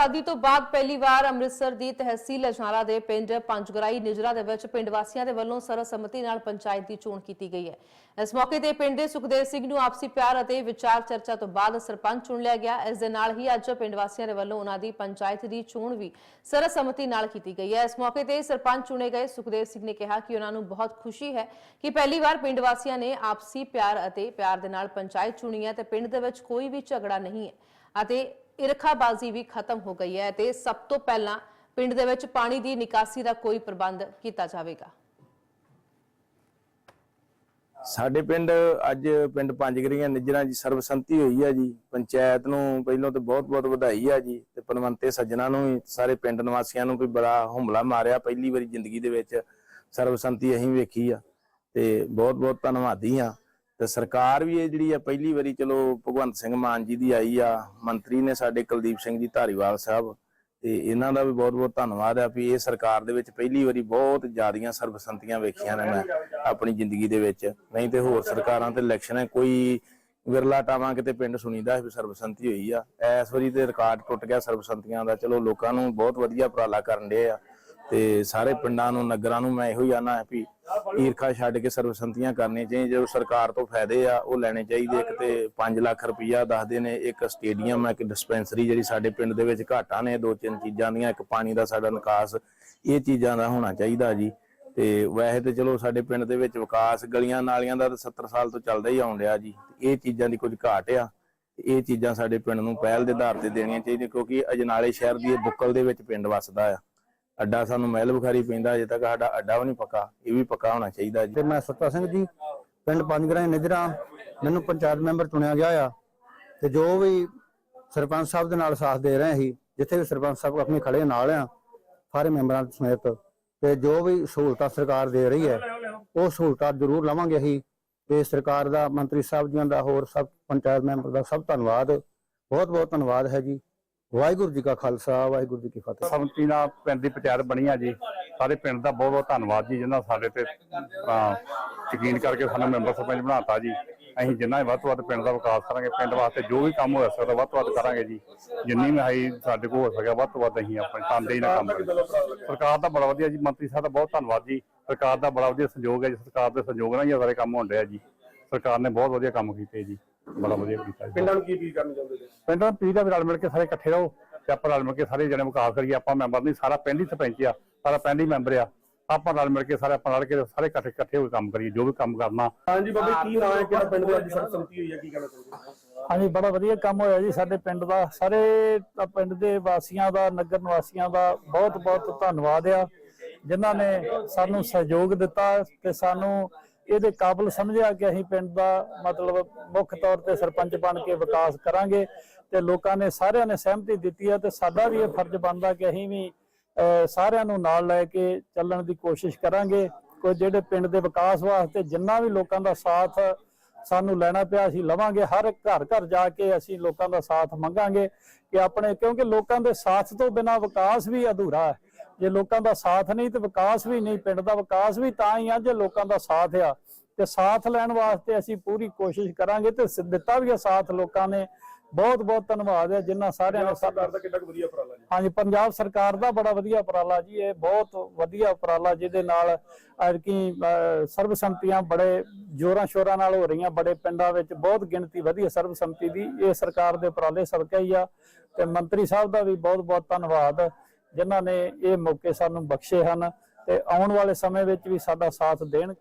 ਆਜ਼ਾਦੀ ਤੋਂ ਬਾਅਦ ਪਹਿਲੀ ਵਾਰ ਅੰਮ੍ਰਿਤਸਰ ਦੀ ਤਹਿਸੀਲ ਅਜਨਾਲਾ ਦੇ ਪਿੰਡ ਪੰਜਗਰਾਈ ਨਿਜਰਾ ਦੇ ਵਿੱਚ ਪਿੰਡ ਵਾਸੀਆਂ ਦੇ ਵੱਲੋਂ ਸਰਬਸੰਮਤੀ ਨਾਲ ਪੰਚਾਇਤ ਦੀ ਚੋਣ ਕੀਤੀ ਗਈ ਹੈ। ਇਸ ਮੌਕੇ ਤੇ ਪਿੰਡ ਦੇ ਸੁਖਦੇਵ ਸਿੰਘ ਨੂੰ ਆਪਸੀ ਪਿਆਰ ਅਤੇ ਵਿਚਾਰ ਚਰਚਾ ਤੋਂ ਬਾਅਦ ਸਰਪੰਚ ਚੁਣ ਲਿਆ ਗਿਆ। ਇਸ ਦੇ ਨਾਲ ਹੀ ਅੱਜ ਪਿੰਡ ਵਾਸੀਆਂ ਦੇ ਵੱਲੋਂ ਉਹਨਾਂ ਦੀ ਪੰਚਾਇਤ ਦੀ ਚੋਣ ਵੀ ਸਰਬਸੰਮਤੀ ਨਾਲ ਕੀਤੀ ਗਈ ਹੈ। ਇਸ ਮੌਕੇ ਤੇ ਸਰਪੰਚ ਚੁਣੇ ਗਏ ਸੁਖਦੇਵ ਸਿੰਘ ਨੇ ਕਿਹਾ ਕਿ ਉਹਨਾਂ ਨੂੰ ਬਹੁਤ ਖੁਸ਼ੀ ਹੈ ਕਿ ਪਹਿਲੀ ਵਾਰ ਪਿੰਡ ਵਾਸੀਆਂ ਨੇ ਆਪਸੀ ਪਿਆਰ ਅਤੇ ਪਿਆਰ ਦੇ ਨਾਲ ਪੰਚਾਇਤ ਚੁਣੀ ਹੈ ਤੇ ਪਿੰਡ ਦੇ ਵਿੱਚ ਕੋਈ ਵੀ ਝਗੜਾ ਨਹੀਂ ਹੈ ਅਤੇ ਇਰਖਾਬਾਜ਼ੀ ਵੀ ਖਤਮ ਹੋ ਗਈ ਹੈ ਤੇ ਸਭ ਤੋਂ ਪਹਿਲਾਂ ਪਿੰਡ ਦੇ ਵਿੱਚ ਪਾਣੀ ਦੀ ਨਿਕਾਸੀ ਦਾ ਕੋਈ ਪ੍ਰਬੰਧ ਕੀਤਾ ਜਾਵੇਗਾ। ਸਾਡੇ ਪਿੰਡ, ਅੱਜ ਪਿੰਡ ਪੰਜਗਰੀਆਂ ਨਿਜਰਾਂ ਦੀ ਸਰਬਸੰਮਤੀ ਹੋਈ ਹੈ ਜੀ। ਪੰਚਾਇਤ ਨੂੰ ਪਹਿਲਾਂ ਤੇ ਬਹੁਤ-ਬਹੁਤ ਵਧਾਈ ਆ ਜੀ ਤੇ ਪਰਮੰਤੇ ਸੱਜਣਾ ਨੂੰ ਵੀ, ਸਾਰੇ ਪਿੰਡ ਨਿਵਾਸੀਆਂ ਨੂੰ ਵੀ ਬੜਾ ਹਮਲਾ ਮਾਰਿਆ ਪਹਿਲੀ ਵਾਰੀ ਜ਼ਿੰਦਗੀ ਦੇ ਵਿੱਚ। ਸਰਬਸੰਤੀ ਅਸੀਂ ਵੇਖੀ ਆ ਤੇ ਬਹੁਤ-ਬਹੁਤ ਧੰਨਵਾਦੀ ਆ। ਤੇ ਸਰਕਾਰ ਵੀ ਇਹ ਜਿਹੜੀ ਆ ਪਹਿਲੀ ਵਾਰੀ ਚਲੋ ਭਗਵੰਤ ਸਿੰਘ ਮਾਨ ਜੀ ਦੀ ਆਈ ਆ, ਮੰਤਰੀ ਨੇ ਸਾਡੇ ਕੁਲਦੀਪ ਸਿੰਘ ਜੀ ਧਾਰੀਵਾਲ ਸਾਹਿਬ, ਤੇ ਇਹਨਾਂ ਦਾ ਵੀ ਬਹੁਤ-ਬਹੁਤ ਧੰਨਵਾਦ ਆ ਵੀ ਇਹ ਸਰਕਾਰ ਦੇ ਵਿੱਚ ਪਹਿਲੀ ਵਾਰੀ ਬਹੁਤ ਜ਼ਿਆਦੀਆਂ ਸਰਬਸੰਤੀਆਂ ਵੇਖੀਆਂ ਨੇ ਮੈਂ ਆਪਣੀ ਜ਼ਿੰਦਗੀ ਦੇ ਵਿੱਚ। ਨਹੀਂ ਤੇ ਹੋਰ ਸਰਕਾਰਾਂ ਤੇ ਇਲੈਕਸ਼ਨ ਹੈ, ਕੋਈ ਵਿਰਲਾ ਟਾਵਾਂ ਕਿਤੇ ਪਿੰਡ ਸੁਣੀਦਾ ਵੀ ਸਰਬਸੰਤੀ ਹੋਈ ਆ। ਇਸ ਵਾਰੀ ਤੇ ਰਿਕਾਰਡ ਟੁੱਟ ਗਿਆ ਸਰਬਸੰਤੀਆਂ ਦਾ। ਚਲੋ ਲੋਕਾਂ ਨੂੰ ਬਹੁਤ ਵਧੀਆ ਉਪਰਾਲਾ ਕਰਨ ਦੇ ਆ। ਤੇ ਸਾਰੇ ਪਿੰਡਾਂ ਨੂੰ, ਨਗਰਾਂ ਨੂੰ ਮੈਂ ਇਹੋ ਹੀ ਆਨਾ ਵੀ ਈਰਖਾ ਛੱਡ ਕੇ ਸਰਬਸੰਮਤੀਆਂ ਕਰਨੀਆਂ ਚਾਹੀਦੀਆਂ। ਜੋ ਸਰਕਾਰ ਤੋਂ ਫਾਇਦੇ ਆ, ਉਹ ਲੈਣੇ ਚਾਹੀਦੇ। ਇੱਕ ਤੇ 5 ਲੱਖ ਰੁਪਈਆ ਦੱਸਦੇ ਨੇ, ਇੱਕ ਸਟੇਡੀਅਮ ਹੈ ਇੱਕ ਡਿਸਪੈਂਸਰੀ ਜਿਹੜੀ ਸਾਡੇ ਪਿੰਡ ਦੇ ਵਿੱਚ ਘਾਟਾਂ ਨੇ, ਦੋ ਤਿੰਨ ਚੀਜ਼ਾਂ ਦੀਆਂ, ਇੱਕ ਪਾਣੀ ਦਾ ਸਾਡਾ ਨਿਕਾਸ, ਇਹ ਚੀਜ਼ਾਂ ਦਾ ਹੋਣਾ ਚਾਹੀਦਾ ਜੀ। ਤੇ ਵੈਸੇ ਤੇ ਚਲੋ ਸਾਡੇ ਪਿੰਡ ਦੇ ਵਿੱਚ ਵਿਕਾਸ ਗਲੀਆਂ ਨਾਲੀਆਂ ਦਾ ਤਾਂ 70 ਸਾਲ ਤੋਂ ਚੱਲਦਾ ਹੀ ਆਉਣ ਡਿਆ ਜੀ। ਇਹ ਚੀਜ਼ਾਂ ਦੀ ਕੁਝ ਘਾਟ ਆ ਇਹ ਚੀਜ਼ਾਂ ਸਾਡੇ ਪਿੰਡ ਨੂੰ ਪਹਿਲ ਦੇ ਆਧਾਰ ਤੇ ਦੇਣੀਆਂ ਚਾਹੀਦੀਆਂ, ਕਿਉਂਕਿ ਅਜਨਾਲੇ ਸ਼ਹਿਰ ਦੀ ਇਹ ਬੁੱਕਲ ਦੇ ਵਿੱਚ ਪਿੰਡ ਵੱਸਦਾ ਆ। ਅੱਡਾ ਸਾਨੂੰ ਮਹਿਲ ਬੁਖਾਰੀ ਪੈਂਦਾ, ਅਜੇ ਤੱਕ ਸਾਡਾ ਅੱਡਾ ਵੀ ਨਹੀਂ ਪੱਕਾ, ਇਹ ਵੀ ਪੱਕਾ ਹੋਣਾ ਚਾਹੀਦਾ ਜੀ। ਤੇ ਮੈਂ ਸੱਤਾ ਸਿੰਘ ਜੀ, ਪਿੰਡ ਪੰਜਗਰਾਂ ਨਿਜਰਾ ਮੈਨੂੰ ਪੰਚਾਇਤ ਮੈਂਬਰ ਚੁਣਿਆ ਗਿਆ ਆ, ਤੇ ਜੋ ਵੀ ਸਰਪੰਚ ਸਾਹਿਬ ਦੇ ਨਾਲ ਸਾਥ ਦੇ ਰਹੇ ਸੀ, ਜਿੱਥੇ ਵੀ ਸਰਪੰਚ ਸਾਹਿਬ ਆਪਣੇ ਖੜੇ ਨਾਲ ਆ, ਸਾਰੇ ਮੈਂਬਰਾਂ ਸਮੇਤ, ਤੇ ਜੋ ਵੀ ਸਹੂਲਤਾਂ ਸਰਕਾਰ ਦੇ ਰਹੀ ਹੈ, ਉਹ ਸਹੂਲਤਾਂ ਜ਼ਰੂਰ ਲਵਾਂਗੇ ਅਸੀਂ, ਤੇ ਸਰਕਾਰ ਦਾ, ਮੰਤਰੀ ਸਾਹਿਬ ਜੀਆਂ ਦਾ ਹੋਰ ਸਭ ਪੰਚਾਇਤ ਮੈਂਬਰ ਦਾ ਸਭ ਧੰਨਵਾਦ ਬਹੁਤ ਬਹੁਤ ਧੰਨਵਾਦ ਹੈ ਜੀ। ਵਾਹਿਗੁਰੂ ਜੀ ਕਾ ਖਾਲਸਾ, ਵਾਹਿਗੁਰੂ ਜੀ ਕੀ ਫਤਿਹ। ਸੰਮਤੀ ਨਾਲ ਪਿੰਡ ਦੀ ਪੰਚਾਇਤ ਬਣੀ ਆ ਜੀ। ਸਾਰੇ ਪਿੰਡ ਦਾ ਬਹੁਤ ਬਹੁਤ ਧੰਨਵਾਦ ਜੀ, ਜਿਨ੍ਹਾਂ ਸਾਡੇ ਤੇ ਯਕੀਨ ਕਰਕੇ ਸਾਨੂੰ ਮੈਂਬਰ ਸਰਪੰਚ ਬਣਾਤਾ ਜੀ। ਅਸੀਂ ਜਿੰਨਾ ਵੱਧ ਤੋਂ ਵੱਧ ਪਿੰਡ ਦਾ ਵਿਕਾਸ ਕਰਾਂਗੇ, ਪਿੰਡ ਵਾਸਤੇ ਜੋ ਵੀ ਕੰਮ ਹੋ ਸਕਦਾ ਵੱਧ ਤੋਂ ਵੱਧ ਕਰਾਂਗੇ ਜੀ। ਜਿੰਨੀ ਮਹਾਈ ਸਾਡੇ ਕੋਲ ਹੋ ਸਕਿਆ, ਵੱਧ ਤੋਂ ਵੱਧ ਅਸੀਂ ਆਪਣੇ ਤਨਦੇਹੀ ਨਾਲ ਕੰਮ ਕਰਾਂਗੇ ਸਰਕਾਰ ਦਾ ਬੜਾ ਵਧੀਆ ਜੀ, ਮੰਤਰੀ ਸਾਹਿਬ ਦਾ ਬਹੁਤ ਧੰਨਵਾਦ ਜੀ। ਸਰਕਾਰ ਦਾ ਬੜਾ ਵਧੀਆ ਸਹਿਯੋਗ ਹੈ ਜੀ, ਸਰਕਾਰ ਦੇ ਸਹਿਯੋਗ ਨਾਲ ਹੀ ਸਾਰੇ ਕੰਮ ਹੁੰਦੇ ਆ ਜੀ। ਸਰਕਾਰ ਨੇ ਬਹੁਤ ਵਧੀਆ ਕੰਮ ਕੀਤੇ ਜੀ। ਬੜਾ ਵਧੀਆ ਕੀਤਾ ਜੀ। ਪਿੰਡਾਂ ਨੂੰ ਕੀ ਅਪੀਲ ਕਰਨੀ ਚਾਹੁੰਦੇ ਨੇ ਪਿੰਡਾਂ ਪੀ ਦਾ ਵੀ ਰਲ ਮਿਲ ਕੇ ਸਾਰੇ ਇਕੱਠੇ ਰਹੋ ਤੇ ਆਪਾਂ ਰਲ ਮਿਲ ਕੇ ਸਾਰੇ ਜਣੇ ਵਿਕਾਸ ਕਰੀਏ ਆਪਾਂ ਮੈਂਬਰ ਨਹੀਂ ਸਾਰਾ ਪਿੰਡ ਹੀ ਸਰਪੰਚ ਆ ਸਾਰਾ ਪਿੰਡ ਹੀ ਮੈਂਬਰ ਆ। ਆਪਾਂ ਰਲ ਮਿਲ ਕੇ ਸਾਰੇ ਆਪਾਂ ਰਲ ਕੇ ਸਾਰੇ ਇਕੱਠੇ ਇਕੱਠੇ ਹੋ ਕੇ ਕੰਮ ਕਰੀਏ ਜੋ ਵੀ ਕੰਮ ਕਰਨਾ। ਹਾਂਜੀ ਬਾਬੇ ਕੀ ਨਾਮ ਹੈ ਕਿਹੜਾ ਪਿੰਡ ਦੇ ਅੱਜ ਸਰਬਸੰਮਤੀ ਹੋਈ ਹੈ ਕੀ ਕਹਿਣਾ ਚਾਹੁੰਦੇ ਹੋ ਹਾਂਜੀ ਬੜਾ ਵਧੀਆ ਕੰਮ ਹੋਇਆ ਜੀ ਸਾਡੇ ਪਿੰਡ ਦਾ। ਸਾਰੇ ਪਿੰਡ ਦੇ ਵਾਸੀਆਂ ਦਾ ਨਗਰ ਨਿਵਾਸੀਆਂ ਦਾ ਬਹੁਤ ਬਹੁਤ ਧੰਨਵਾਦ ਆ ਜਿਨ੍ਹਾਂ ਨੇ ਸਾਨੂੰ ਸਹਿਯੋਗ ਦਿੱਤਾ ਤੇ ਸਾਨੂੰ ਇਹਦੇ ਕਾਬਲ ਸਮਝਿਆ ਕਿ ਅਸੀਂ ਪਿੰਡ ਦਾ ਮਤਲਬ ਮੁੱਖ ਤੌਰ ਤੇ ਸਰਪੰਚ ਬਣ ਕੇ ਵਿਕਾਸ ਕਰਾਂਗੇ ਤੇ ਲੋਕਾਂ ਨੇ ਸਾਰਿਆਂ ਨੇ ਸਹਿਮਤੀ ਦਿੱਤੀ ਹੈ ਤੇ ਸਾਡਾ ਵੀ ਇਹ ਫਰਜ਼ ਬਣਦਾ ਕਿ ਅਸੀਂ ਵੀ ਸਾਰਿਆਂ ਨੂੰ ਨਾਲ ਲੈ ਕੇ ਚੱਲਣ ਦੀ ਕੋਸ਼ਿਸ਼ ਕਰਾਂਗੇ। ਕੋਈ ਜਿਹੜੇ ਪਿੰਡ ਦੇ ਵਿਕਾਸ ਵਾਸਤੇ ਜਿੰਨਾ ਵੀ ਲੋਕਾਂ ਦਾ ਸਾਥ ਸਾਨੂੰ ਲੈਣਾ ਪਿਆ, ਅਸੀਂ ਲਵਾਂਗੇ। ਹਰ ਘਰ ਘਰ ਜਾ ਕੇ ਅਸੀਂ ਲੋਕਾਂ ਦਾ ਸਾਥ ਮੰਗਾਂਗੇ ਕਿ ਆਪਣੇ, ਕਿਉਂਕਿ ਲੋਕਾਂ ਦੇ ਸਾਥ ਤੋਂ ਬਿਨਾ ਵਿਕਾਸ ਵੀ ਅਧੂਰਾ ਹੈ। ਜੇ ਲੋਕਾਂ ਦਾ ਸਾਥ ਨਹੀਂ ਤੇ ਵਿਕਾਸ ਵੀ ਨਹੀਂ ਪਿੰਡ ਦਾ ਵਿਕਾਸ ਵੀ ਤਾਂ ਹੀ ਆ ਜੇ ਲੋਕਾਂ ਦਾ ਸਾਥ ਆ। ਤੇ ਸਾਥ ਲੈਣ ਵਾਸਤੇ ਅਸੀਂ ਪੂਰੀ ਕੋਸ਼ਿਸ਼ ਕਰਾਂਗੇ ਤੇ ਦਿੱਤਾ ਵੀ ਆ ਸਾਥ ਲੋਕਾਂ ਨੇ। ਬਹੁਤ ਬਹੁਤ ਧੰਨਵਾਦ ਹੈ ਜਿਨ੍ਹਾਂ ਸਾਰਿਆਂ ਨੇ ਸਰਕਾਰ ਦਾ ਕਿੰਨਾ ਵਧੀਆ ਉਪਰਾਲਾ ਜੀ? ਹਾਂਜੀ ਪੰਜਾਬ ਸਰਕਾਰ ਦਾ ਬੜਾ ਵਧੀਆ ਉਪਰਾਲਾ ਜੀ। ਇਹ ਬਹੁਤ ਵਧੀਆ ਉਪਰਾਲਾ ਜਿਹਦੇ ਨਾਲ ਅਰਕੀ ਸਰਬਸੰਮਤੀਆਂ ਬੜੇ ਜੋਰਾਂ ਸ਼ੋਰਾਂ ਨਾਲ ਹੋ ਰਹੀਆਂ ਬੜੇ ਪਿੰਡਾਂ ਵਿੱਚ। ਬਹੁਤ ਗਿਣਤੀ ਵਧੀਆ ਸਰਬਸੰਮਤੀ ਦੀ। ਇਹ ਸਰਕਾਰ ਦੇ ਉਪਰਾਲੇ ਸਦਕਾ ਹੀ ਆ। ਤੇ ਮੰਤਰੀ ਸਾਹਿਬ ਦਾ ਵੀ ਬਹੁਤ ਬਹੁਤ ਧੰਨਵਾਦ। ਜਿਨ੍ਹਾਂ ਨੇ ਇਹ ਮੌਕੇ ਸਾਨੂੰ ਬਖਸ਼ੇ ਹਨ ਤੇ ਆਉਣ ਵਾਲੇ ਸਮੇਂ ਵਿੱਚ ਵੀ ਸਾਡਾ ਸਾਥ ਦੇਣ।